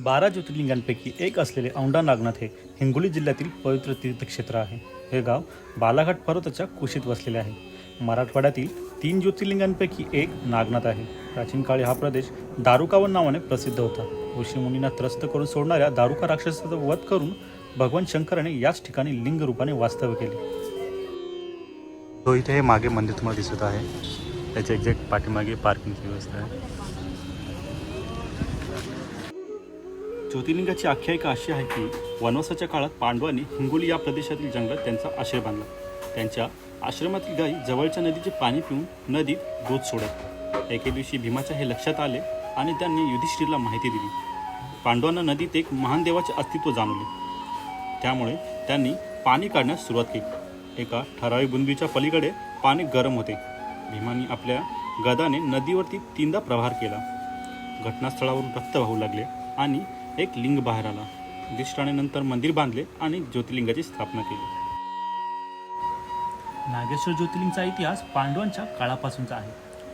बारा ज्योतिर्लिंगांपैकी एक असलेले औंढा नागनाथ हे हिंगोली जिल्ह्यातील पवित्र तीर्थक्षेत्र आहे. हे गाव बालाघाट पर्वताच्या कुशीत वसलेले आहे. मराठवाड्यातील तीन ज्योतिर्लिंगांपैकी एक नागनाथ आहे. प्राचीन काळी हा प्रदेश दारुकावन नावाने प्रसिद्ध होता. ऋषीमुनींना त्रस्त करून सोडणाऱ्या दारुका राक्षसाचा वध करून भगवान शंकराने याच ठिकाणी लिंग रूपाने वास्तव्य केले. तो इथे हे मागे मंदिर तुम्हाला दिसत आहे. त्याच्या एक्झॅक्ट पाठीमागे पार्किंगची व्यवस्था आहे. ज्योतिर्लिंगाची आख्यायिका अशी आहे की वनवासाच्या काळात पांडवांनी हिंगोली या प्रदेशातील जंगलात त्यांचा आश्रय बांधला. त्यांच्या आश्रमातील गायी जवळच्या नदीचे पाणी पिऊन नदीत दूध सोडत. एके दिवशी भीमाच्या हे लक्षात आले आणि त्यांनी युधिष्ठिरला माहिती दिली. पांडवांना नदीत एक महान देवाचे अस्तित्व जाणवले. त्यामुळे त्यांनी पाणी काढण्यास सुरुवात केली. एका ठराविक बुंदीच्या पलीकडे पाणी गरम होते. भीमानी आपल्या गदाने नदीवरती तीनदा प्रहार केला. घटनास्थळावरून रक्त वाहू लागले आणि एक लिंग बाहेर आला. युधिष्ठिराने नंतर मंदिर बांधले आणि ज्योतिर्लिंगाची स्थापना केली. नागेश्वर ज्योतिर्लिंगचा इतिहास पांडवांच्या काळापासूनचा आहे.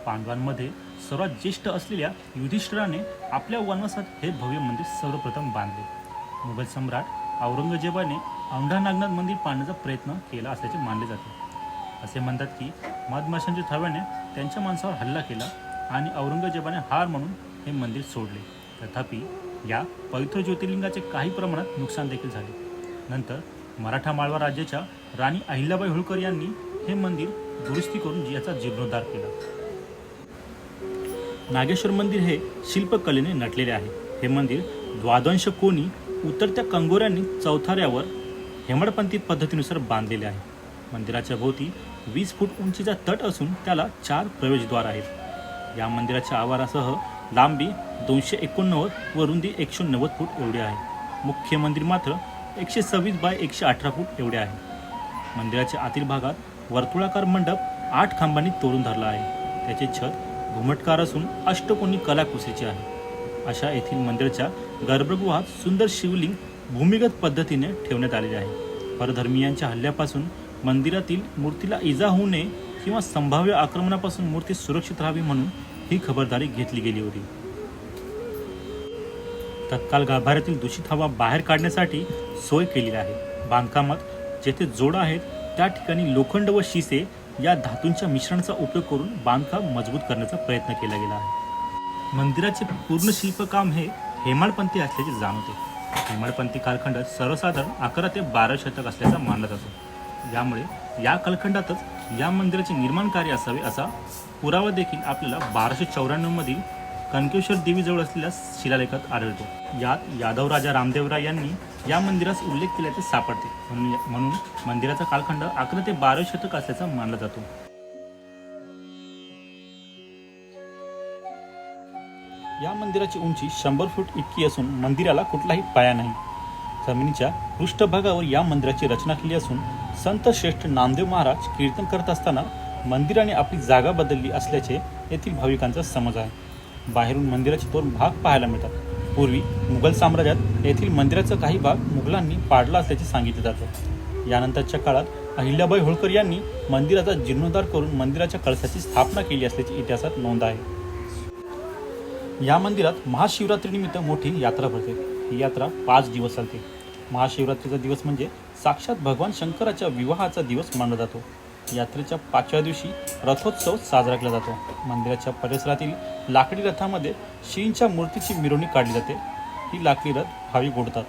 पांडवांमध्ये सर्वात ज्येष्ठ असलेल्या युधिष्ठिराने आपल्या वनवासात हे भव्य मंदिर सर्वप्रथम बांधले. मुघल सम्राट औरंगजेबाने औंढा नागनाथ मंदिर पाडण्याचा प्रयत्न केला असल्याचे मानले जाते. असे म्हणतात की मधमाशांच्या थव्याने त्यांच्या माणसावर हल्ला केला आणि औरंगजेबाने हार म्हणून हे मंदिर सोडले. तथापि या पवित्र ज्योतिर्लिंगाचे काही प्रमाणात नुकसान देखील झाले. नंतर मराठा माळवा राज्याच्या राणी अहिल्याबाई होळकर यांनी हे मंदिर दुरुस्ती करून याचा जीर्णोद्धार केला. नागेश्वर मंदिर हे शिल्पकलेने नटलेले आहे. हे मंदिर द्वादंश कोणी उतरत्या कंगोऱ्यांनी चौथाऱ्यावर हेमडपंथी पद्धतीनुसार बांधलेले आहे. मंदिराच्या भोवती वीस फूट उंचीचा तट असून त्याला चार प्रवेशद्वार आहेत. या मंदिराच्या आवारासह लांबी दोनशे एकोणनव्वद व रुंदी एकशे नव्वद फूट एवढी आहे. मुख्य मंदिर मात्र एकशे सव्वीस बाय एकशे अठरा फूट एवढे आहे. मंदिराच्या आतील भागात वर्तुळाकार मंडप आठ खांबांनी तोडून धरला आहे. त्याचे छत घुमटकार असून अष्टकोनी कलाकुसीचे आहे. अशा येथील मंदिराच्या गर्भगृहात सुंदर शिवलिंग भूमिगत पद्धतीने ठेवण्यात आलेले आहे. परधर्मियांच्या हल्ल्यापासून मंदिरातील मूर्तीला इजा होऊ नये किंवा संभाव्य आक्रमणापासून मूर्ती सुरक्षित राहावी म्हणून ही खबरदारी घेतली गेली होती. तत्काल गाभाऱ्यातील दूषित हवा बाहेर काढण्यासाठी सोय केलेली आहे. बांधकामात जेथे जोडा आहेत त्या ठिकाणी लोखंड व शिसे या धातूंच्या मिश्रणाचा उपयोग करून बांधकाम मजबूत करण्याचा प्रयत्न केला गेला आहे. मंदिराचे पूर्ण शिल्पकाम हे हेमाडपंथी असल्याचे जाणवते. हेमाडपंथी कालखंड सर्वसाधारण अकरा ते बारा शतक असल्याचा मानला जातो. यामुळे या कालखंडातच या मंदिराचे निर्माण कार्य असावे असा पुरावा देखील आपल्याला बाराशे चौऱ्याण्णवमधील कनकेश्वर देवीजवळ असलेल्या शिलालेखात आढळतो. यात यादव राजा रामदेवराय यांनी या मंदिरास उल्लेख केल्याचे सापडते. म्हणून म्हणून मंदिराचा कालखंड अकरा ते बारा शतक असल्याचा मानला जातो. या मंदिराची उंची शंभर फूट इतकी असून मंदिराला कुठलाही पाया नाही. जमिनीच्या पृष्ठभागावर या मंदिराची रचना केली असून संत श्रेष्ठ नामदेव महाराज कीर्तन करत असताना मंदिराने आपली जागा बदलली असल्याचे येथील भाविकांचा समज आहे. बाहेरून मंदिराचे दोन भाग पाहायला मिळतात. पूर्वी मुघल साम्राज्यात येथील मंदिराचा काही भाग मुघलांनी पाडला असल्याचे सांगितले जातं. यानंतरच्या काळात अहिल्याबाई होळकर यांनी मंदिराचा जीर्णोद्धार करून मंदिराच्या कळसाची स्थापना केली असल्याची इतिहासात नोंद आहे. या मंदिरात महाशिवरात्रीनिमित्त मोठी यात्रा भरते. ही यात्रा पाच दिवस चालते. महाशिवरात्रीचा दिवस म्हणजे साक्षात भगवान शंकराच्या विवाहाचा दिवस मानला जातो. यात्रेच्या पाचव्या दिवशी रथोत्सव साजरा केला जातो. मंदिराच्या परिसरातील लाकडी रथामध्ये श्रींच्या मूर्तीची मिरवणूक काढली जाते. ही लाकडी रथ भाविक ओढतात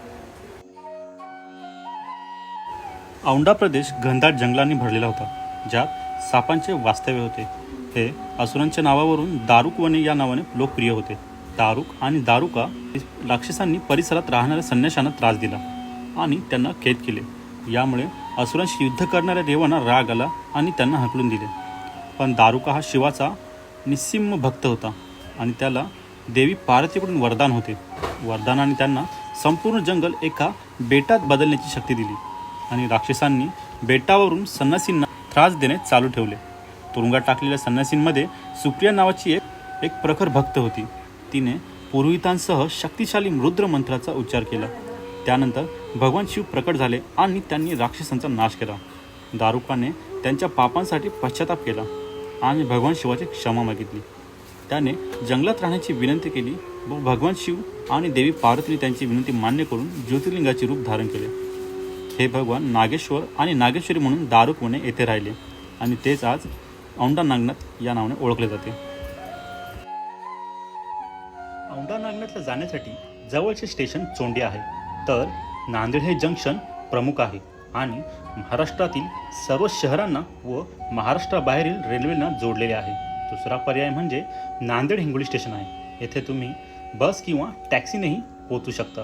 औंढा प्रदेश घनदाट जंगलांनी भरलेला होता ज्यात सापांचे वास्तव्य होते. हे असुरांच्या नावावरून दारुक वने या नावाने लोकप्रिय होते. दारुक आणि दारुका राक्षसांनी परिसरात राहणाऱ्या संन्याशांना त्रास दिला आणि त्यांना खेद केले. यामुळे असुरांशी युद्ध करणाऱ्या देवांना राग आला आणि त्यांना हकलून दिले. पण दारुका हा शिवाचा निस्सिम भक्त होता आणि त्याला देवी पार्वतीकडून वरदान होते. वरदानाने त्यांना संपूर्ण जंगल एका बेटात बदलण्याची शक्ती दिली आणि राक्षसांनी बेटावरून संन्यासींना त्रास देणे चालू ठेवले. तुरुंगात टाकलेल्या संन्यासींमध्ये सुप्रिया नावाची एक एक प्रखर भक्त होती. तिने पुरोहितांसह शक्तिशाली रुद्र मंत्राचा उच्चार केला. त्यानंतर भगवान शिव प्रकट झाले आणि त्यांनी राक्षसांचा नाश केला. दारुकाने त्यांच्या पापांसाठी पश्चाताप केला आणि भगवान शिवाची क्षमा मागितली. त्याने जंगलात राहण्याची विनंती केली व भगवान शिव आणि देवी पार्वतीने त्यांची विनंती मान्य करून ज्योतिर्लिंगाचे रूप धारण केले. हे भगवान नागेश्वर आणि नागेश्वरी म्हणून दारुकवणे येथे राहिले आणि तेच आज औंढा नागनाथ या नावाने ओळखले जाते. औंढा नागनाथला जाण्यासाठी जवळचे स्टेशन चोंडी आहे. तर नांदेड हे जंक्शन प्रमुख आहे आणि महाराष्ट्रातील सर्व शहरांना व महाराष्ट्राबाहेरील रेल्वेना जोडलेले आहे. दुसरा पर्याय म्हणजे नांदेड हिंगोली स्टेशन आहे. येथे तुम्ही बस किंवा टॅक्सीनेही पोचू शकता.